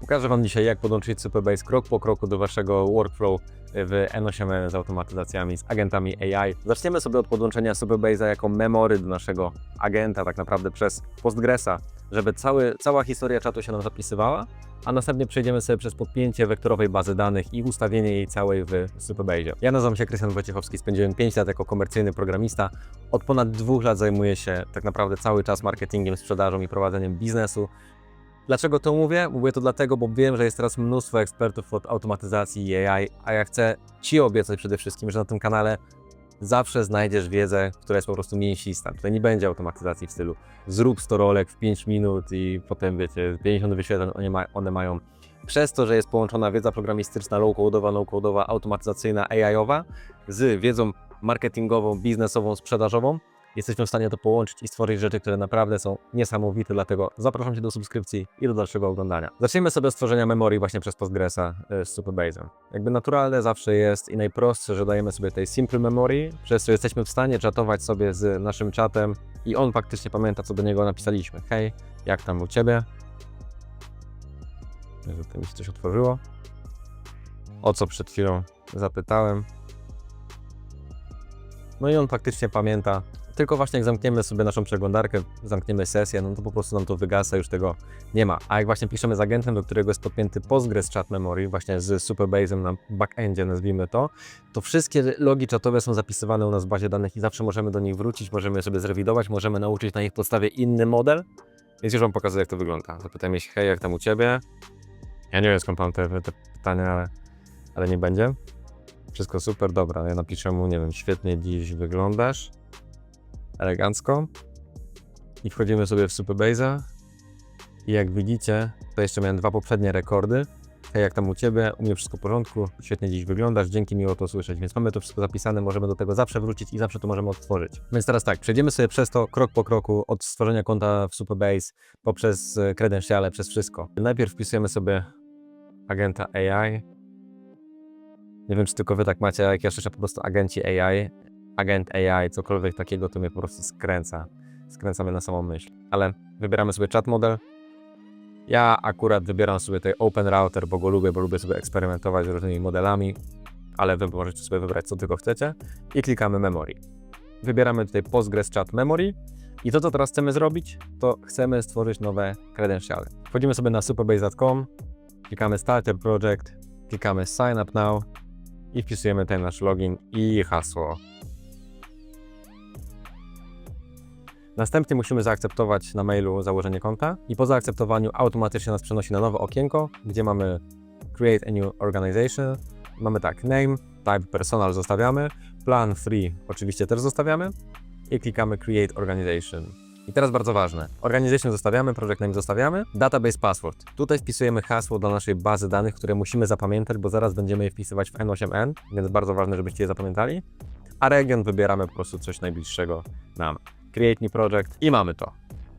Pokażę Wam dzisiaj, jak podłączyć Superbase krok po kroku do Waszego workflow w N8N z automatyzacjami, z agentami AI. Zaczniemy sobie od podłączenia Superbase'a jako memory do naszego agenta, tak naprawdę przez Postgresa, żeby cały, cała historia czatu się nam zapisywała, a następnie przejdziemy sobie przez podpięcie wektorowej bazy danych i ustawienie jej całej w Superbase. Ja nazywam się Krystian Wojciechowski, spędziłem 5 lat jako komercyjny programista. Od ponad dwóch lat zajmuję się tak naprawdę cały czas marketingiem, sprzedażą i prowadzeniem biznesu. Dlaczego to mówię? Mówię to dlatego, bo wiem, że jest teraz mnóstwo ekspertów od automatyzacji i AI, a ja chcę Ci obiecać przede wszystkim, że na tym kanale zawsze znajdziesz wiedzę, która jest po prostu mięsista. Tutaj nie będzie automatyzacji w stylu zrób 100 rolek w 5 minut i potem wiecie, 50 wyświetleń one, ma, one mają. Przez to, że jest połączona wiedza programistyczna, low-codowa, no-codowa, automatyzacyjna, AI-owa z wiedzą marketingową, biznesową, sprzedażową, jesteśmy w stanie to połączyć i stworzyć rzeczy, które naprawdę są niesamowite, dlatego zapraszam Cię do subskrypcji i do dalszego oglądania. Zacznijmy sobie od stworzenia memorii właśnie przez Postgresa e, z Superbase'em. Jakby naturalne zawsze jest i najprostsze, że dajemy sobie tej simple memory, przez co jesteśmy w stanie czatować sobie z naszym czatem i on faktycznie pamięta, co do niego napisaliśmy. Hej, jak tam u Ciebie? Że to mi się coś otworzyło. O co przed chwilą zapytałem. No i on faktycznie pamięta, tylko właśnie jak zamkniemy sobie naszą przeglądarkę, zamkniemy sesję, no to po prostu nam to wygasa, już tego nie ma. A jak właśnie piszemy z agentem, do którego jest podpięty Postgres Chat Memory, właśnie z Superbase'em na backendzie, nazwijmy to, to wszystkie logi czatowe są zapisywane u nas w bazie danych i zawsze możemy do nich wrócić, możemy sobie zrewidować, możemy nauczyć na ich podstawie inny model. Więc już Wam pokazuję, jak to wygląda. Zapytam się, hej, jak tam u Ciebie? Ja nie wiem, skąd mam te, te pytania, ale, ale nie będzie. Wszystko super, dobra. Ja napiszę mu, nie wiem, świetnie dziś wyglądasz elegancko. I wchodzimy sobie w Superbase'a. I jak widzicie, to jeszcze miałem dwa poprzednie rekordy. Hej, jak tam u Ciebie? U mnie wszystko w porządku, świetnie dziś wyglądasz, dzięki miło to słyszeć. Więc mamy to wszystko zapisane, możemy do tego zawsze wrócić i zawsze to możemy odtworzyć. Więc teraz tak, przejdziemy sobie przez to krok po kroku, od stworzenia konta w Superbase, poprzez e, kredensiale, przez wszystko. Najpierw wpisujemy sobie agenta AI. Nie wiem, czy tylko Wy tak macie, jak ja słyszę po prostu agenci AI, agent AI, cokolwiek takiego, to mnie po prostu skręca. Skręca mnie na samą myśl. Ale wybieramy sobie chat model. Ja akurat wybieram sobie tutaj Open Router, bo go lubię, bo lubię sobie eksperymentować z różnymi modelami, ale wy możecie sobie wybrać, co tylko chcecie. I klikamy Memory. Wybieramy tutaj Postgres Chat Memory. I to, co teraz chcemy zrobić, to chcemy stworzyć nowe credentiale. Wchodzimy sobie na superbase.com, klikamy Starter Project, klikamy Sign Up Now i wpisujemy ten nasz login i hasło. Następnie musimy zaakceptować na mailu założenie konta i po zaakceptowaniu automatycznie nas przenosi na nowe okienko, gdzie mamy Create a New Organization. Mamy tak, name, type personal zostawiamy, plan free oczywiście też zostawiamy i klikamy Create Organization. I teraz bardzo ważne. Organization zostawiamy, project name zostawiamy, database password. Tutaj wpisujemy hasło do naszej bazy danych, które musimy zapamiętać, bo zaraz będziemy je wpisywać w N8N, więc bardzo ważne, żebyście je zapamiętali. A region wybieramy po prostu coś najbliższego nam. Create New Project i mamy to.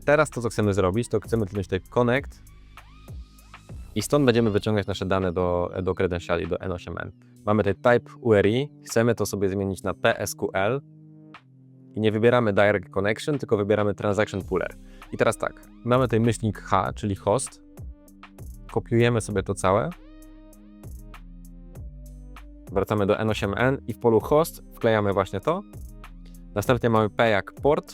Teraz to, co chcemy zrobić, to chcemy kliknąć tutaj Connect i stąd będziemy wyciągać nasze dane do, do credentiali, do N8N. Mamy tutaj Type URI, chcemy to sobie zmienić na PSQL i nie wybieramy Direct Connection, tylko wybieramy Transaction Pooler. I teraz tak, mamy tutaj myślnik H, czyli host, kopiujemy sobie to całe, wracamy do N8N i w polu host wklejamy właśnie to, Następnie mamy P jak port.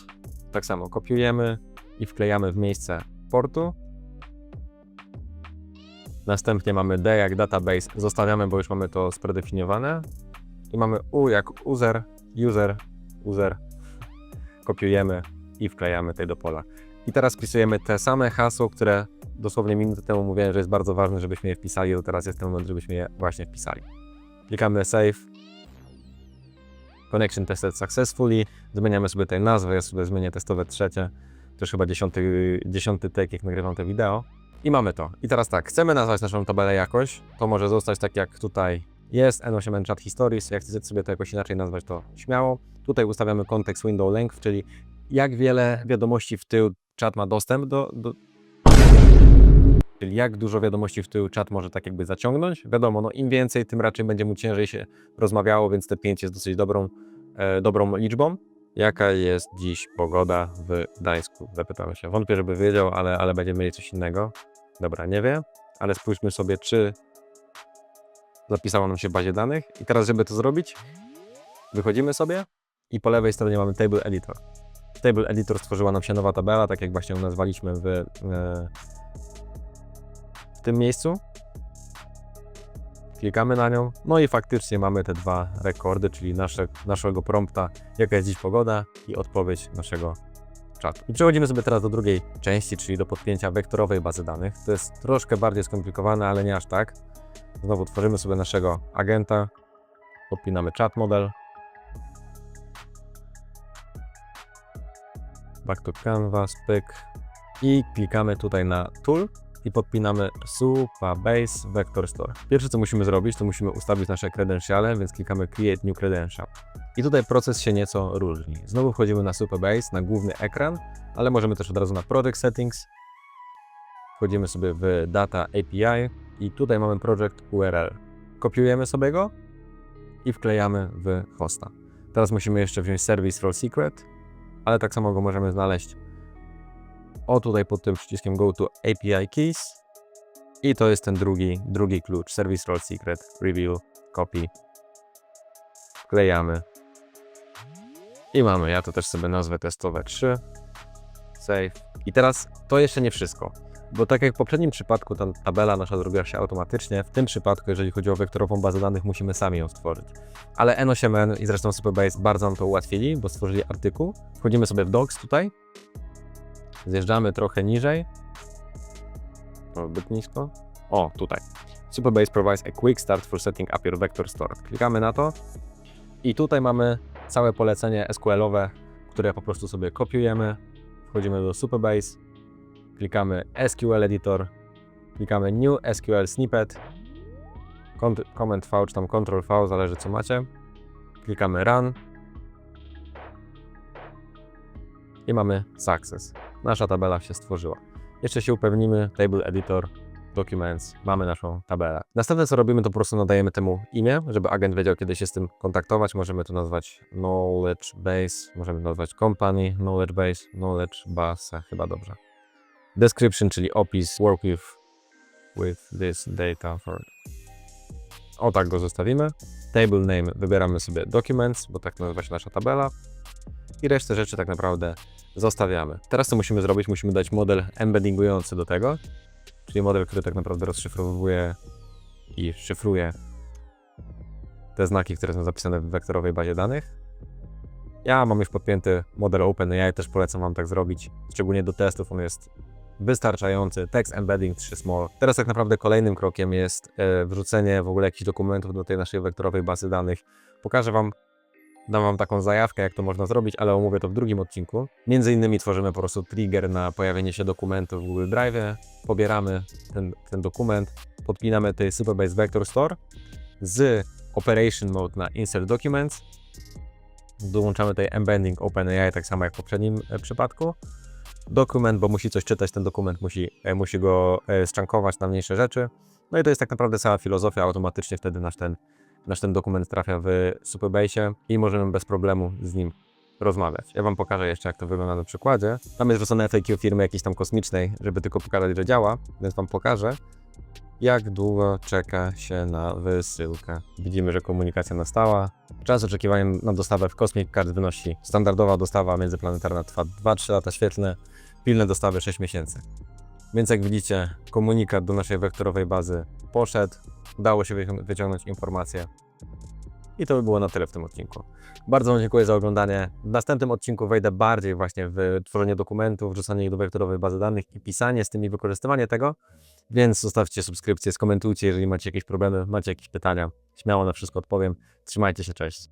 Tak samo kopiujemy i wklejamy w miejsce portu. Następnie mamy D jak database, zostawiamy, bo już mamy to spredefiniowane. I mamy U jak user, user, user. Kopiujemy i wklejamy tutaj do pola. I teraz wpisujemy te same hasło, które dosłownie minutę temu mówiłem, że jest bardzo ważne, żebyśmy je wpisali, to teraz jest ten moment, żebyśmy je właśnie wpisali. Klikamy Save Connection tested successfully. Zmieniamy sobie tutaj nazwę, ja sobie zmienię testowe trzecie. To już chyba dziesiąty, dziesiąty tek, jak nagrywam to wideo. I mamy to. I teraz tak, chcemy nazwać naszą tabelę jakoś. To może zostać tak jak tutaj jest, N8N Chat Histories. Jak chcecie sobie to jakoś inaczej nazwać, to śmiało. Tutaj ustawiamy kontekst window length, czyli jak wiele wiadomości w tył czat ma dostęp do, do czyli jak dużo wiadomości w tył czat może tak jakby zaciągnąć. Wiadomo, no im więcej, tym raczej będzie mu ciężej się rozmawiało, więc te 5 jest dosyć dobrą, e, dobrą liczbą. Jaka jest dziś pogoda w Gdańsku? Zapytamy się. Wątpię, żeby wiedział, ale, ale będziemy mieli coś innego. Dobra, nie wie, ale spójrzmy sobie, czy zapisało nam się w bazie danych. I teraz, żeby to zrobić, wychodzimy sobie i po lewej stronie mamy Table Editor. Table Editor stworzyła nam się nowa tabela, tak jak właśnie ją nazwaliśmy w, e, w tym miejscu. Klikamy na nią, no i faktycznie mamy te dwa rekordy, czyli nasze, naszego prompta, jaka jest dziś pogoda i odpowiedź naszego czatu. I przechodzimy sobie teraz do drugiej części, czyli do podpięcia wektorowej bazy danych. To jest troszkę bardziej skomplikowane, ale nie aż tak. Znowu tworzymy sobie naszego agenta, podpinamy chat model, back to canvas, pyk i klikamy tutaj na tool i podpinamy Supabase Vector Store. Pierwsze co musimy zrobić, to musimy ustawić nasze kredensiale, więc klikamy Create New Credential. I tutaj proces się nieco różni. Znowu wchodzimy na Supabase, na główny ekran, ale możemy też od razu na Project Settings. Wchodzimy sobie w Data API i tutaj mamy Project URL. Kopiujemy sobie go i wklejamy w hosta. Teraz musimy jeszcze wziąć Service Role Secret, ale tak samo go możemy znaleźć o tutaj pod tym przyciskiem Go to API Keys i to jest ten drugi, drugi klucz, Service Role Secret, Reveal, Copy. Wklejamy i mamy, ja to też sobie nazwę testowe 3, save. I teraz to jeszcze nie wszystko, bo tak jak w poprzednim przypadku ta tabela nasza zrobiła się automatycznie, w tym przypadku, jeżeli chodzi o wektorową bazę danych, musimy sami ją stworzyć. Ale N8N i zresztą Superbase bardzo nam to ułatwili, bo stworzyli artykuł. Wchodzimy sobie w Docs tutaj, zjeżdżamy trochę niżej, zbyt nisko, o, tutaj. Superbase provides a quick start for setting up your vector store. Klikamy na to i tutaj mamy całe polecenie SQL-owe, które po prostu sobie kopiujemy. Wchodzimy do Superbase, klikamy SQL Editor, klikamy New SQL Snippet, Command V czy tam Control V, zależy co macie. Klikamy Run i mamy Success. Nasza tabela się stworzyła. Jeszcze się upewnimy, Table Editor, Documents, mamy naszą tabelę. Następne co robimy, to po prostu nadajemy temu imię, żeby agent wiedział, kiedy się z tym kontaktować. Możemy to nazwać Knowledge Base, możemy nazwać Company, Knowledge Base, Knowledge Base, chyba dobrze. Description, czyli opis, work with, with this data for... O tak go zostawimy. Table name wybieramy sobie Documents, bo tak nazywa się nasza tabela. I resztę rzeczy tak naprawdę zostawiamy. Teraz co musimy zrobić? Musimy dać model embeddingujący do tego, czyli model, który tak naprawdę rozszyfrowuje i szyfruje te znaki, które są zapisane w wektorowej bazie danych. Ja mam już podpięty model OpenAI, też polecam Wam tak zrobić, szczególnie do testów, on jest wystarczający. Text embedding 3 small. Teraz tak naprawdę kolejnym krokiem jest e, wrzucenie w ogóle jakichś dokumentów do tej naszej wektorowej bazy danych. Pokażę Wam Dam Wam taką zajawkę, jak to można zrobić, ale omówię to w drugim odcinku. Między innymi tworzymy po prostu trigger na pojawienie się dokumentu w Google Drive, pobieramy ten, ten dokument, podpinamy tej Superbase Vector Store z Operation Mode na Insert Documents, dołączamy tutaj embedding OpenAI, tak samo jak w poprzednim e, przypadku. Dokument, bo musi coś czytać, ten dokument musi, e, musi go e, szczankować na mniejsze rzeczy. No i to jest tak naprawdę cała filozofia, automatycznie wtedy nasz ten nasz ten dokument trafia w Superbase i możemy bez problemu z nim rozmawiać. Ja Wam pokażę jeszcze, jak to wygląda na przykładzie. Tam jest wrzucone FAQ firmy jakiejś tam kosmicznej, żeby tylko pokazać, że działa, więc Wam pokażę, jak długo czeka się na wysyłkę. Widzimy, że komunikacja nastała. Czas oczekiwania na dostawę w Cosmic Card wynosi standardowa dostawa międzyplanetarna trwa 2-3 lata świetlne, pilne dostawy 6 miesięcy. Więc jak widzicie, komunikat do naszej wektorowej bazy poszedł, udało się wycią- wyciągnąć informacje. I to by było na tyle w tym odcinku. Bardzo Wam dziękuję za oglądanie. W następnym odcinku wejdę bardziej właśnie w tworzenie dokumentów, wrzucanie ich do wektorowej bazy danych i pisanie z tym i wykorzystywanie tego. Więc zostawcie subskrypcję, skomentujcie, jeżeli macie jakieś problemy, macie jakieś pytania. Śmiało na wszystko odpowiem. Trzymajcie się, cześć.